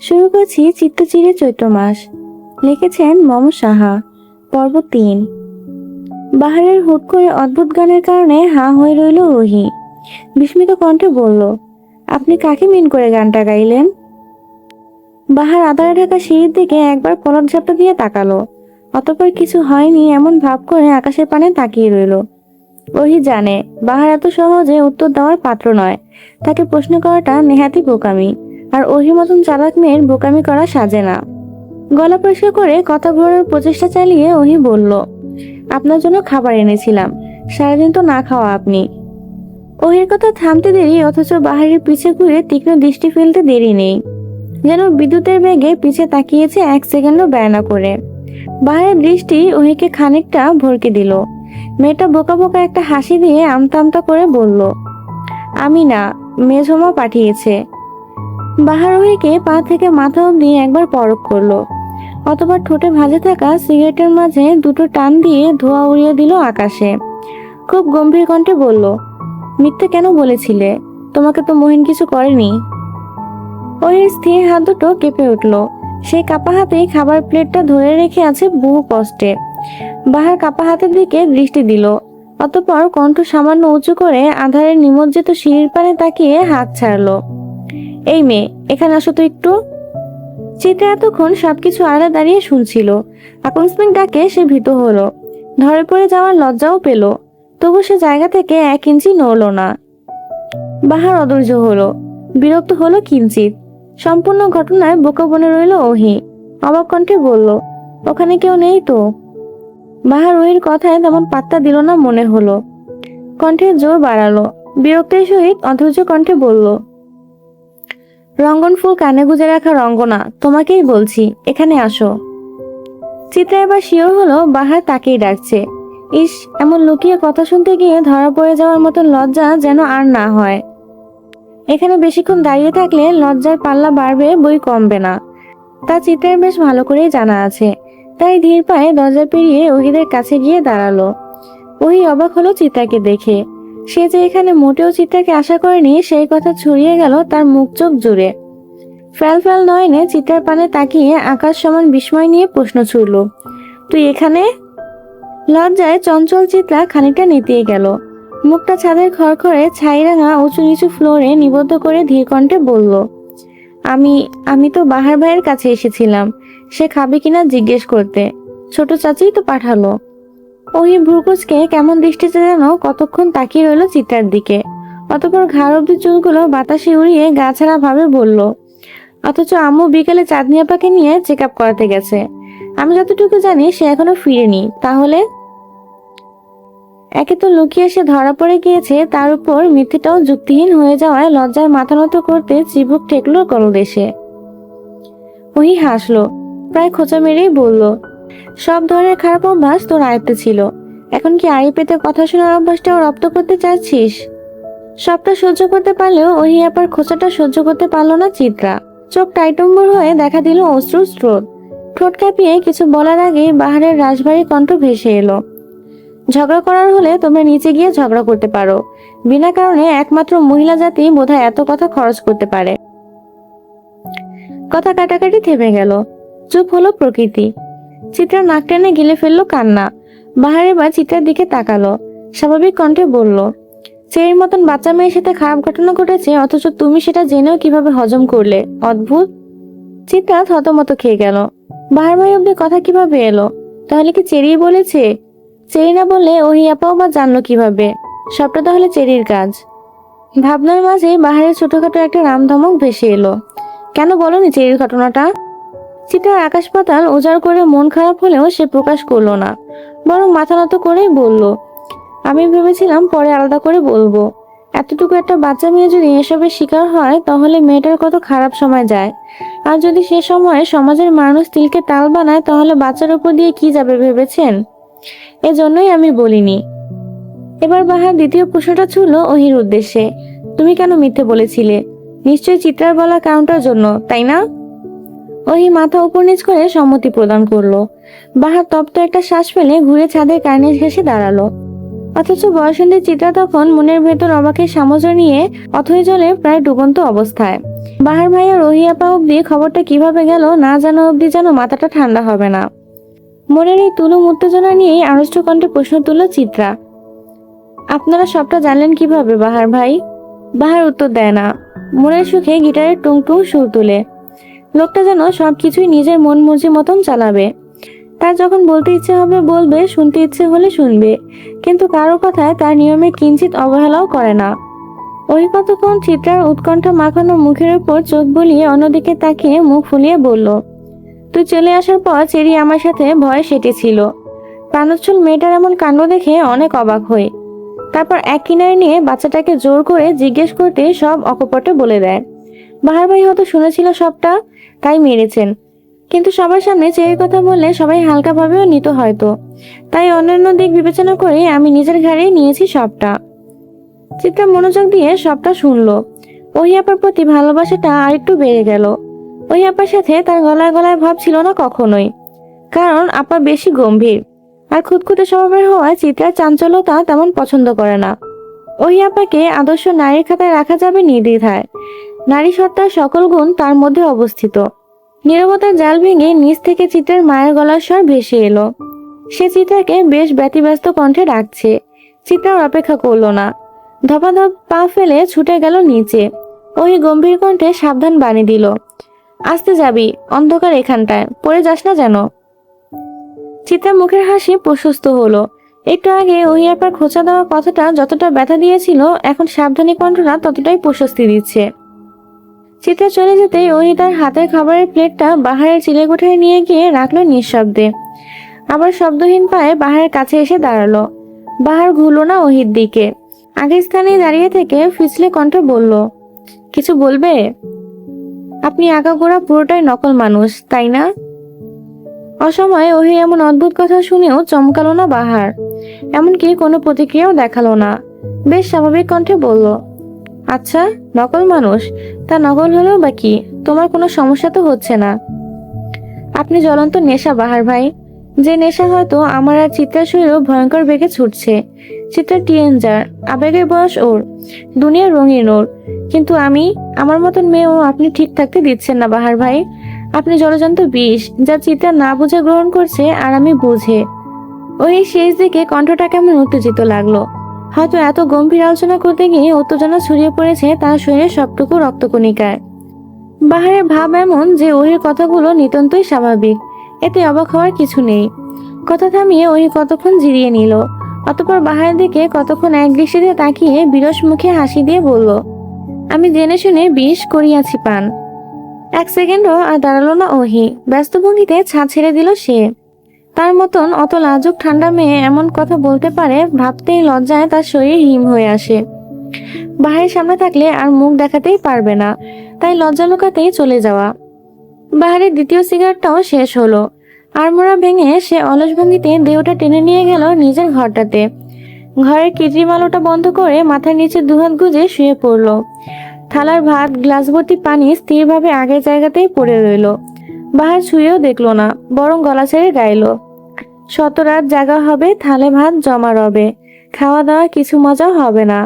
শুরু করছি চিত্তচিরে চৈত্র মাস। লিখেছেন মম সাহা, পর্ব তিন। বাহারের হুট করে অদ্ভুত গানের কারণে হাঁ হয়ে রইল রুহি। বিস্মিত কণ্ঠে বলল, আপনি কাকে মিন করে গানটা গাইলেন? বাহার আদারে ঢাকা সিঁড়ির দিকে একবার পলক ঝাপটা দিয়ে তাকালো। অতপর কিছু হয়নি এমন ভাব করে আকাশের পানে তাকিয়ে রইল। ওহি জানে, বাহার এত সহজে উত্তর দেওয়ার পাত্র নয়। তাকে প্রশ্ন করাটা নেহাতি বোকামি। আর ওহি মতন চালাক মেয়ের বোকামি করা সাজে না। গলা পরিষ্কার করে কথা ঘোরানোর প্রচেষ্টা চালিয়ে ওহি বলল, আপনার জন্য খাবার এনেছিলাম, সারাদিন তো না খাওয়া আপনি। ওহির কথা থামতে দেরি, অথচ বাহারের পিছে ঘুরে তীক্ষ্ণ দৃষ্টি ফেলতে দেরি নেই। যেন বিদ্যুতের বেগে পিছে তাকিয়েছে এক সেকেন্ডও ব্যয় না করে। বাহারের দৃষ্টি ওহিকে খানিকটা ভরকে দিল। মেয়েটা বোকা বোকা একটা হাসি দিয়ে আমতা আমতা করে বলল, আমি না মেঝমা পাঠিয়েছে। বাহার ওহিকে পা থেকে মাথা অব্দি একবার পরক করল। অতবার ঠোঁটে ভাজে থাকা সিগারেটের মাঝে দুটো টান দিয়ে ধোঁয়া উড়িয়ে দিল আকাশে। খুব গম্ভীর কণ্ঠে বলল, মিথ্যে কেন বলেছিলে? তোমাকে তো মহিন কিছু করেনি। ওই স্থির হাত দুটো কেঁপে উঠল। সেই কাপা হাতেই খাবার প্লেটটা ধরে রেখে আছে বহু কষ্টে। বাহার কাপা হাতের দিকে দৃষ্টি দিল। অতপর কণ্ঠ সামান্য উঁচু করে আধারের নিমজ্জিত সিঁড়ির পানে তাকিয়ে হাত ছাড়লো। এই মেয়ে, এখানে আসো তো একটু। চিত্রা এতক্ষণ সবকিছু আড়া দাঁড়িয়ে শুনছিল। আকস্মিক ডাকে সে ভীত হলো। ধরে পড়ে যাওয়ার লজ্জাও পেল। তবু সে জায়গা থেকে এক ইঞ্চি নড়ল না। বাহার অধৈর্য হলো। বিরক্ত হলো কিঞ্চিত সম্পূর্ণ ঘটনায় বোকা বনে রইল ওহি। অবাক কণ্ঠে বলল, ওখানে কেউ নেই তো? বাহার ওহির কথায় তেমন পাত্তা দিল না মনে হলো। কণ্ঠের জোর বাড়ালো। বিরক্তের সহিত অধৈর্য কণ্ঠে বলল রঙ্গন ফুল কানে গুজে রাখা রঙ্গনা, তোমাকেই বলছি, এখানে আসো। চিত্রা এবার শিওর হলো বাহার তাকেই ডাকছে। ইস, এমন লুকিয়ে কথা শুনতে গিয়ে ধরা পড়ে যাওয়ার মতন লজ্জা যেন আর না হয়। এখানে বেশিক্ষণ দাঁড়িয়ে থাকলে লজ্জার পাল্লা বাড়বে, বই কমবে না। তা চিত্রের বেশ ভালো করেই জানা আছে। তাই ধীর পায়ে দরজা পেরিয়ে ওহিদের কাছে গিয়ে দাঁড়াল। ওহি অবাক হলো চিত্রাকে দেখে। সে যে এখানে মোটেও চিত্রাকে আশা করেনি, সেই কথা ছড়িয়ে গেল তার মুখ চোখ জুড়ে। ফ্যাল ফ্যাল নয়নে চিত্রার পানে তাকিয়ে আকাশ সমান বিস্ময় নিয়ে প্রশ্ন ছুড়ল, তুই এখানে? লজ্জায় চঞ্চল চিত্রা খানিকটা নেতিয়ে গেল। মুখটা ছাদের খড়খড়ে ছাইরাঙা উঁচু নিচু ফ্লোরে নিবদ্ধ করে ধীর কণ্ঠে বলল, আমি আমি তো বাহার ভাইয়ের কাছে এসেছিলাম, সে খাবে কিনা জিজ্ঞেস করতে। ছোট চাচিই তো পাঠালো। ওই ভ্রুকুচকে কেমন দৃষ্টিতে যেন কতক্ষণ তাকিয়ে রইল চিত্রার দিকে। অতপর ঘাড় অব্দি চুলগুলো বাতাসে উড়িয়ে গা ছাড়া ভাবে বলল, অথচ আম্মু বিকেলে চাঁদনি আপাকে নিয়ে চেক আপ করাতে গেছে। আমি যতটুকু জানি সে এখনও ফিরেনি। তাহলে? একে তো লুকিয়ে সে ধরা পড়ে গিয়েছে, তার উপর মিথ্যেটাও যুক্তিহীন হয়ে যাওয়ায় লজ্জায় মাথা নত করতে চিবুক ঠেকলো কলদেশে ওহি হাসলো, প্রায় খোঁচা মেরেই বলল সব ধরনের খারাপ অভ্যাস তোর আয়ত্তে ছিল। এখন কি আড়ি পেতে কথা শোনার অভ্যাসটাও রপ্ত করতে চাচ্ছিস? সবটা সহ্য করতে পারলেও ওহি আবার খোঁচাটা সহ্য করতে পারল না চিত্রা। চোখ টাইটম্বর হয়ে দেখা দিল অশ্রু স্রোত। ঠোঁট কাঁপিয়ে কিছু বলার আগেই বাহারের রাজবাড়ি কণ্ঠ ভেসে এলো। ঝগড়া করার হলে তোমরা নিচে গিয়ে ঝগড়া করতে পারো। বিনা কারণে একমাত্র মহিলা জাতি বোধহয় এত কথা খরচ করতে পারে। কথা কাটাকাটি থেমে গেল। চুপ হলো প্রকৃতি। চিত্রা নাক টেনে গিলে ফেলল কান্না। বাহারে বা চিত্রার দিকে তাকালো। স্বাভাবিক কণ্ঠে বলল চেরির মতন বাচ্চা মেয়ের সাথে খারাপ ঘটনা ঘটেছে, অথচ তুমি সেটা জেনেও কীভাবে হজম করলে? অদ্ভুত? চিত্রা থতমত খেয়ে গেল। বাহার ভাই অব্দি কথা কীভাবে এলো? তাহলে কি চেরি বলেছে? চেরি না বললে ওহি আপাও বা জানলো কীভাবে? সবটা তাহলে চেরির কাজ। ভাবনার মাঝে বাহারের ছোটখাটো একটা রামধমক ভেসে এলো। কেন বলনি চেরির ঘটনাটা? চিত্রার আকাশ পাতাল উজাড় করে মন খারাপ হলেও সে প্রকাশ করল না, বরং মাথা নত করেই বলল, আমি ভেবেছিলাম পরে আলাদা করে বলব। এতটুকু একটা বাচ্চা মেয়ে যদি এসবের শিকার হয়, তাহলে মেয়েটার কত খারাপ সময় যায়। আর যদি সে সময়ে সমাজের মানুষ তিলকে তাল বানায়, তাহলে বাচ্চার উপর দিয়ে কি যাবে ভেবেছেন? এজন্যই আমি বলিনি। এবার বাহার দ্বিতীয় প্রশ্নটা ছিল ওহির উদ্দেশ্যে, তুমি কেন মিথ্যে বলেছিলে? নিশ্চয়ই চিত্রার বলা কারণটার জন্য, তাই না? ওহি মাথা উপর নিচ করে সম্মতি প্রদান করল। বাহার তপ্ত একটা শ্বাস ফেলে ঘুরে ছাদের কার্নিশ ঘেসে দাঁড়াল। অথচ বয়সন্ধির চিত্রা তখন মনের ভেতর অবাকের সামজ্র নিয়ে অথই জলে প্রায় ডুবন্ত অবস্থায়। বাহার ভাইয়া রহিয়াপা অব্দি খবরটা কীভাবে গেল না জানা অব্দি যেন মাথাটা ঠান্ডা হবে না। মনের এই তুলুম উত্তেজনা নিয়েই আড়ষ্ট কণ্ঠে প্রশ্ন তুলল চিত্রা। আপনারা সবটা জানলেন কীভাবে, বাহার ভাই? বাহার উত্তর দেয় না। মনের সুখে গিটারের টুং টুং সুর তুলে। লোকটা যেন সবকিছুই নিজের মন মর্জি মতন চালাবে। তার যখন বলতে ইচ্ছে হবে, বলবে, শুনতে ইচ্ছে হলে শুনবে, কিন্তু কারও কথায় তার নিয়মে কিঞ্চিত অবহেলাও করে না। ওই কতক্ষণ চিত্রার উৎকণ্ঠা মাখানো মুখের উপর চোখ বলিয়ে অন্যদিকে তাকিয়ে মুখ ফুলিয়ে বলল, তুই চলে আসার পর চেরি আমার সাথে ভয় সেটেছিল প্রাণোচ্ছল মেয়েটার এমন কাণ্ড দেখে অনেক অবাক হই। তারপর এক কিনারে নিয়ে বাচ্চাটাকে জোর করে জিজ্ঞেস করতে সব অকপটে বলে দেয়। বাহার ভাই হয়তো শুনেছিল সবটা, তাই মেরেছেন। কিন্তু সবার সামনে চেয়ে কথা বললে সবাই হালকাভাবেও নিত হয়তো। তাই অন্যান্য দিক বিবেচনা করে আমি নিজের ঘাড়ে নিয়েছি সবটা। চিত্রা মনোযোগ দিয়ে সবটা শুনলো। ওই আপার প্রতি ভালোবাসাটা আরেকটু বেড়ে গেল। ওই আপার সাথে তার গলায় গলায় ভাব ছিল না কখনোই। কারণ আপা বেশি গম্ভীর। আর খুঁতখুঁতে স্বভাবের হওয়ায় চিত্রার চাঞ্চল্যতা তেমন পছন্দ করে না। ওই আপাকে আদর্শ নারীর খাতায় রাখা যাবে নির্দ্বিধায়। নারী সত্তার সকল গুণ তার মধ্যে অবস্থিত। নীরবতার জাল ভেঙে নিচ থেকে চিত্রের মায়ের গলার স্বর ভেসে এলো। সে চিত্রাকে বেশ ব্যতিব্যস্ত কণ্ঠে ডাকছে। চিত্রার অপেক্ষা করল না। ধপাধপ পা ফেলে ছুটে গেল নিচে। ওই গম্ভীর কণ্ঠে সাবধান বাণী দিল, আসতে যাবি, অন্ধকার এখানটায়, পড়ে যাস না যেন। চিত্রার মুখের হাসি প্রশস্ত হলো। একটু আগে ওই আপার খোঁচা দেওয়া কথাটা যতটা ব্যথা দিয়েছিল, এখন সাবধানী কণ্ঠটা ততটাই প্রশস্তি দিচ্ছে। চিত্রা চলে যেতেই ওই তার হাতের খাবারের প্লেটটা বাহারের চিলে কোঠায় নিয়ে গিয়ে রাখল নিঃশব্দে। আবার শব্দহীন পায়ে বাহারের কাছে এসে দাঁড়াল। বাহার ঘুরলো না ওহির দিকে। আগের স্থানে দাঁড়িয়ে থেকে ফিসলে কণ্ঠ বলল, কিছু বলবে? আপনি আগাগোড়া পুরোটাই নকল মানুষ, তাই না? অসময়ে ওহি এমন অদ্ভুত কথা শুনেও চমকালো না বাহার। এমনকি কোনো প্রতিক্রিয়াও দেখাল না। বেশ স্বাভাবিক কণ্ঠে বলল আচ্ছা নকল মানুষ, তা নকল হলেও বা কি? তোমার কোনো সমস্যা তো হচ্ছে না? আপনি জ্বলন্ত নেশা, বাহার ভাই। যে নেশা হয়তো আমার আর চিত্রার শরীরও ভয়ঙ্কর বেগে ছুটছে। চিত্রা টিএনজার, আবেগের বয়স ওর দুনিয়া রঙিন ওর। কিন্তু আমি, আমার মতন মেয়েও আপনি ঠিক থাকতে দিচ্ছেন না, বাহার ভাই। আপনি জলজন্ত বিষ, যা চিত্রা না বুঝে গ্রহণ করছে আর আমি বুঝে। ওই শেষ দিকে কণ্ঠটা কেমন উত্তেজিত লাগল। হয়তো এত গম্ভীর আলোচনা করতে গিয়ে উত্তেজনা ছড়িয়ে পড়েছে তার শরীরের সবটুকু রক্তকণিকায়। বাহারের ভাব এমন যে ওহির কথাগুলো নিতান্তই স্বাভাবিক, এতে অবাক হওয়ার কিছু নেই। কথা থামিয়ে ওহি কতক্ষণ জিরিয়ে নিল, অতপর বাহারের দিকে কতক্ষণ এক দৃষ্টিতে তাকিয়ে বিরস মুখে হাসি দিয়ে বলল, আমি জেনে শুনে বিষ করিয়াছি, পান। এক সেকেন্ডও আর দাঁড়াল না ওহি, ব্যস্ত ভঙ্গিতে ছা ছেড়ে দিল সে। তার মতন অত লাজুক ঠান্ডা মেয়ে এমন কথা বলতে পারে, ভাবতেই লজ্জায় তার শরীর হিম হয়ে আসে। বাহারের সামনে থাকলে আর মুখ দেখাতেই পারবে না, তাই লজ্জা লুকাতেই চলে যাওয়া। বাহারের দ্বিতীয় সিগারেটটাও শেষ হলো। আড়মোড়া ভেঙে সে অলস ভঙ্গিতে দেহটা টেনে নিয়ে গেল নিজের ঘরটাতে। ঘরের কৃত্রিম আলোটা বন্ধ করে মাথার নিচে দুহাত গুজে শুয়ে পড়ল। থালার ভাত গ্লাস ভর্তি পানি স্থিরভাবে আগের জায়গাতেই পড়ে রইল। বাহার শুয়েও দেখল না, বরং গলা ছেড়ে গাইলো। শত রাত জাগা হবে, থালে ভাত জমা রবে। খাওয়া দাওয়া কিছু মজাও হবে না।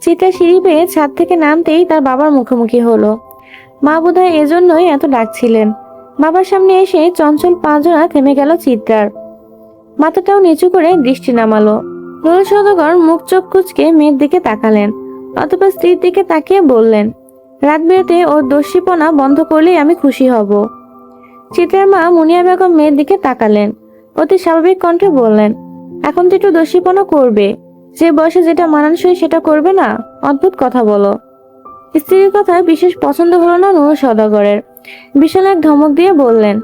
চিতা সিঁড়ি পেয়ে ছাদ থেকে নামতেই তার বাবার মুখোমুখি হলো। মা বোধহয় এজন্যই এত ডাকছিলেন। বাবার সামনে এসে চঞ্চল পাঁচজনা থেমে গেল চিত্রার। মাথাটাও নিচু করে দৃষ্টি নামালো। নুর সদগর মুখ চোখ কুচকে মেয়ের দিকে তাকালেন, অথবা স্ত্রীর দিকে তাকিয়ে বললেন, রাত বিরেতে ওর দস্যিপনা বন্ধ করলেই আমি খুশি হব। চিত্রার মা মুনিয়া বেগম মেয়ের দিকে তাকালেন। অতি স্বাভাবিক কণ্ঠে বললেন, এখন তো একটু দস্যিপনা করবে। যে বয়সে যেটা মানানসই সেটা করবে না? অদ্ভুত কথা বলো। স্ত্রীর কথা বিশেষ পছন্দ হলো না নুর সদাগরের বিশাল এক ধমক দিয়ে বললেন,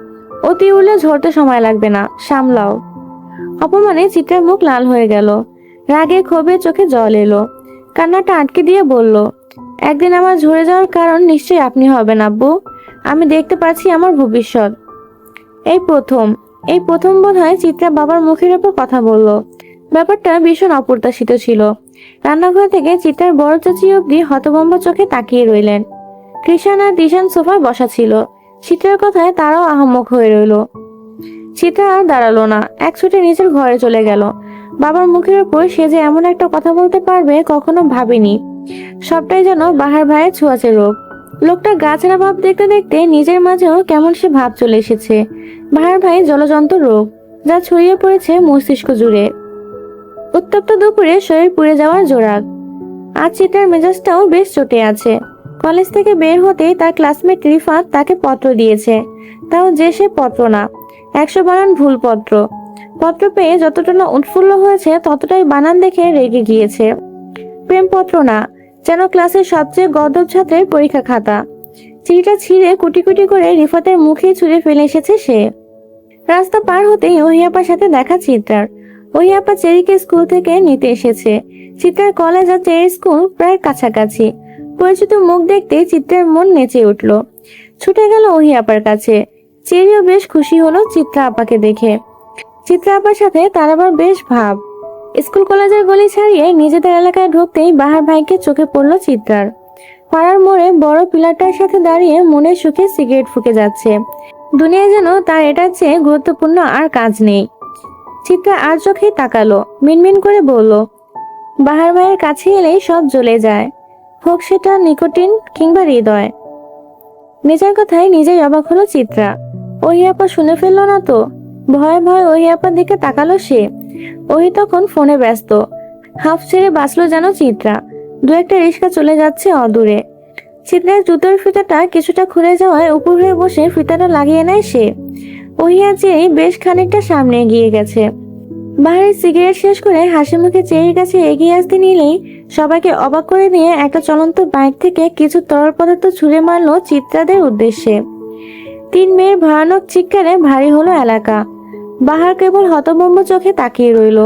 অতি উড়লে ঝরতে সময় লাগবে না, সামলাও। অপমানে চিত্রার মুখ লাল হয়ে গেল। রাগে ক্ষোভে চোখে জল এলো। কান্নাটা আটকে দিয়ে বলল, একদিন আমার ঝরে যাওয়ার কারণ নিশ্চয়ই আপনি হবেন, আব্বু। আমি দেখতে পাচ্ছি আমার ভবিষ্যৎ। এই প্রথম এই প্রথম বোধ হয় চিত্রা বাবার মুখের ওপর কথা বলল। ব্যাপারটা ভীষণ অপ্রত্যাশিত ছিল। রান্নাঘর থেকে চিত্রার বড় চাচি অব্দি হতভম্ব চোখে তাকিয়ে রইলেন। কৃষাণ আর দিশান সোফায় বসা ছিল। চিত্রার কথায় তারাও আহম্মক হয়ে রইল। চিত্রা আর দাঁড়াল না। এক ছুটে নিজের ঘরে চলে গেল। বাবার মুখের উপর সে যে এমন একটা কথা বলতে পারবে কখনো ভাবেনি। সবটাই যেন বাহার ভাইয়ের ছোঁয়াচে রোগ লোকটা গাছেরা ভাব দেখতে দেখতে নিজের মাঝেও কেমন সে ভাব চলে এসেছে। বাহার ভাই জলযন্ত্র রোগ, যা ছড়িয়ে পড়েছে মস্তিষ্ক জুড়ে। উত্তপ্ত দুপুরে শরীর পুড়ে যাওয়ার জোরাক আজ চিতার মেজাজটাও বেশ চটে আছে। কলেজ থেকে বের হতেই তার ক্লাসমেট রিফাত তাকে পত্র দিয়েছে। তাও যে সে পত্র না, একশো বানান ভুল পত্র। পত্র পেয়ে যতটা না উৎফুল্ল হয়েছে ততটাই বানান দেখে রেগে গিয়েছে। প্রেমপত্র না যেন ক্লাসের সবচেয়ে গদব ছাত্রের পরীক্ষা খাতা। চিঠিটা ছিঁড়ে কুটি কুটি করে রিফাতের মুখে ছুঁড়ে ফেলে এসেছে সে। রাস্তা পার হতেই ওহিয়াপার সাথে দেখা চিত্রার। ওহিয়াপা চেরিকে স্কুল থেকে নিতে এসেছে। চিত্রার কলেজ আর চেরি স্কুল প্রায় কাছাকাছি। পরিচিত মুখ দেখতে চিত্রার মন নেচে উঠল। ছুটে গেল ওহিয়াপার কাছে। চেরিও বেশ খুশি হলো চিত্রা আপাকে দেখে। চিত্রা আপার সাথে তার আবার বেশ ভাব। স্কুল কলেজের গলি ছাড়িয়ে নিজেদের এলাকায় ঢুকতেই বাহার ভাইকে চোখে পড়ল চিত্রার। পাড়ার মোড়ে বড় পিলারটার সাথে দাঁড়িয়ে মনের সুখে সিগারেট ফুকে যাচ্ছে। দুনিয়ায় যেন তার এটার চেয়ে গুরুত্বপূর্ণ আর কাজ নেই। চিত্রা আর চোখেই তাকালো, মিনমিন করে বলল, বাহার ভাইয়ের কাছে এলেই সব জ্বলে যায়। হোক সেটা নিকোটিন কিংবা হৃদয়। নিজের কথায় নিজেই অবাক হলো চিত্রা। ওই আপা শুনে ফেলল না তো? ভয়ে ভয়ে ওই আপার দিকে তাকালো সে? ওই তখন ফোনে ব্যস্ত। হাফ ছেড়ে বাঁচলো যেন চিত্রা। দু একটা রিক্সা চলে যাচ্ছে অদূরে। চিত্রার জুতোর ফিতাটা কিছুটা খুলে যাওয়ায় উপর হয়ে বসে ফিতাটা লাগিয়ে নেয় সে। ওহিয়া চেয়ে বেশ খানিকটা সামনে এগিয়ে গেছে। বাহারে সিগারেট শেষ করে হাসি মুখে চেয়ের কাছে এগিয়ে আসতে নিলেই সবাইকে অবাক করে নিয়ে একটা চলন্ত বাইক থেকে কিছু তরল পদার্থ ছুঁড়ে মারলো চিত্রাদের উদ্দেশ্যে। তিন মেয়ের ভয়ানক চিৎকারে ভারী হলো এলাকা। বাহার কেবল হতভম্ব চোখে তাকিয়ে রইল।